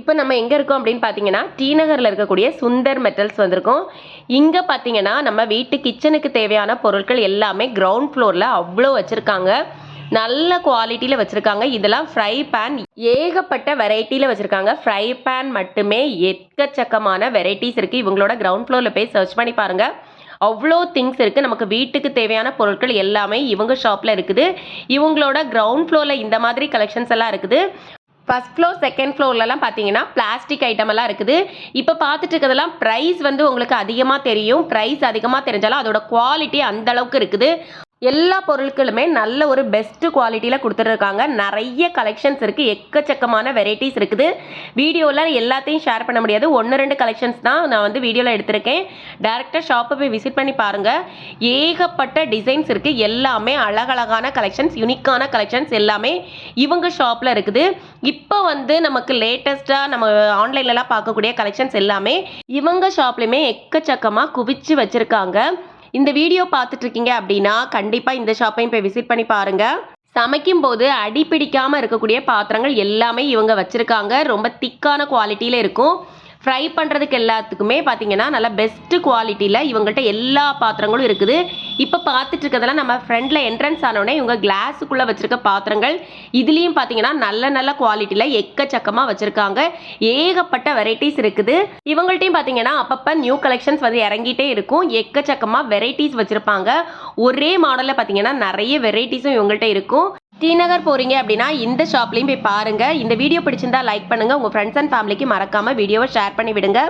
இப்போ நம்ம எங்கே இருக்கோம் அப்படின்னு பார்த்தீங்கன்னா டி நகரில் இருக்கக்கூடிய சுந்தர் மெட்டல்ஸ் வந்திருக்கோம். இங்கே பார்த்தீங்கன்னா நம்ம வீட்டு கிச்சனுக்கு தேவையான பொருட்கள் எல்லாமே கிரவுண்ட் ஃப்ளோரில் அவ்வளோ வச்சுருக்காங்க. நல்ல குவாலிட்டியில் வச்சுருக்காங்க. இதெல்லாம் ஃப்ரை பேன் ஏகப்பட்ட வெரைட்டியில் வச்சுருக்காங்க. ஃப்ரை பேன் மட்டுமே எக்கச்சக்கமான வெரைட்டிஸ் இருக்குது இவங்களோட கிரவுண்ட் ஃப்ளோரில் போய் சர்ச் பண்ணி பாருங்கள் அவ்வளோ திங்ஸ் இருக்குது நமக்கு வீட்டுக்கு தேவையான பொருட்கள் எல்லாமே இவங்க ஷாப்பில் இருக்குது. இவங்களோட கிரவுண்ட் ஃப்ளோரில் இந்த மாதிரி கலெக்ஷன்ஸ் எல்லாம் இருக்குது. ஃபர்ஸ்ட் ஃப்ளோர் செகண்ட் ஃப்ளோர்லலாம் பார்த்தீங்கன்னா பிளாஸ்டிக் ஐட்டம் எல்லாம் இருக்குது. இப்போ பார்த்துட்டு இருக்கிறதெல்லாம் ப்ரைஸ் வந்து உங்களுக்கு அதிகமாக தெரியும். ப்ரைஸ் அதிகமாக தெரிஞ்சாலும் அதோட குவாலிட்டி அந்த அளவுக்கு இருக்குது. எல்லா பொருட்களுமே நல்ல ஒரு பெஸ்ட் குவாலிட்டியில் கொடுத்துருக்காங்க நிறைய கலெக்ஷன்ஸ் இருக்குது எக்கச்சக்கமான வெரைட்டிஸ் இருக்குது. வீடியோவில் எல்லாத்தையும் ஷேர் பண்ண முடியாது. ஒன்று ரெண்டு கலெக்ஷன்ஸ் தான் நான் வந்து வீடியோவில் எடுத்திருக்கேன். டேரெக்டாக ஷாப்பை போய் விசிட் பண்ணி பாருங்கள் ஏகப்பட்ட டிசைன்ஸ் இருக்குது எல்லாமே அழகழகான கலெக்ஷன்ஸ் யுனிக்கான கலெக்ஷன்ஸ் எல்லாமே இவங்க ஷாப்பில் இருக்குது. இப்போ வந்து நமக்கு லேட்டஸ்ட்டாக நம்ம ஆன்லைன்லலாம் பார்க்கக்கூடிய கலெக்ஷன்ஸ் எல்லாமே இவங்க ஷாப்லேயுமே எக்கச்சக்கமாக குவிச்சு வச்சுருக்காங்க. இந்த வீடியோ பார்த்துட்டு இருக்கீங்க அப்படின்னா கண்டிப்பாக இந்த ஷாப்பையும் போய் விசிட் பண்ணி பாருங்கள் சமைக்கும் போது அடிப்பிடிக்காமல் இருக்கக்கூடிய பாத்திரங்கள் எல்லாமே இவங்க வச்சுருக்காங்க. ரொம்ப திக்கான குவாலிட்டியில் இருக்கும். ஃப்ரை பண்ணுறதுக்கு எல்லாத்துக்குமே பார்த்தீங்கன்னா நல்ல பெஸ்ட்டு குவாலிட்டியில் இவங்கள்ட்ட எல்லா பாத்திரங்களும் இருக்குது. இப்போ பார்த்துட்டு இருக்கிறதெல்லாம் நம்ம ஃப்ரெண்டில் என்ட்ரன்ஸ் ஆனோடனே இவங்க கிளாஸுக்குள்ளே வச்சுருக்க பாத்திரங்கள் இதுலேயும் பார்த்தீங்கன்னா நல்ல நல்ல குவாலிட்டியில் எக்கச்சக்கமாக வச்சுருக்காங்க. ஏகப்பட்ட வெரைட்டிஸ் இருக்குது. இவங்கள்ட்டையும் பார்த்தீங்கன்னா அப்பப்போ நியூ கலெக்ஷன்ஸ் வந்து இறங்கிட்டே இருக்கும். எக்கச்சக்கமாக வெரைட்டிஸ் வச்சுருப்பாங்க. ஒரே மாடலில் பார்த்தீங்கன்னா நிறைய வெரைட்டிஸும் இவங்கள்ட்ட இருக்கும். டிநகர் போகிறீங்க அப்படின்னா இந்த ஷாப்லேயும் போய் பாருங்கள் இந்த வீடியோ பிடிச்சிருந்தா லைக் பண்ணுங்கள் உங்கள் ஃப்ரெண்ட்ஸ் அண்ட் ஃபேமிலிக்கு மறக்காமல் வீடியோவை ஷேர் பண்ணி விடுங்க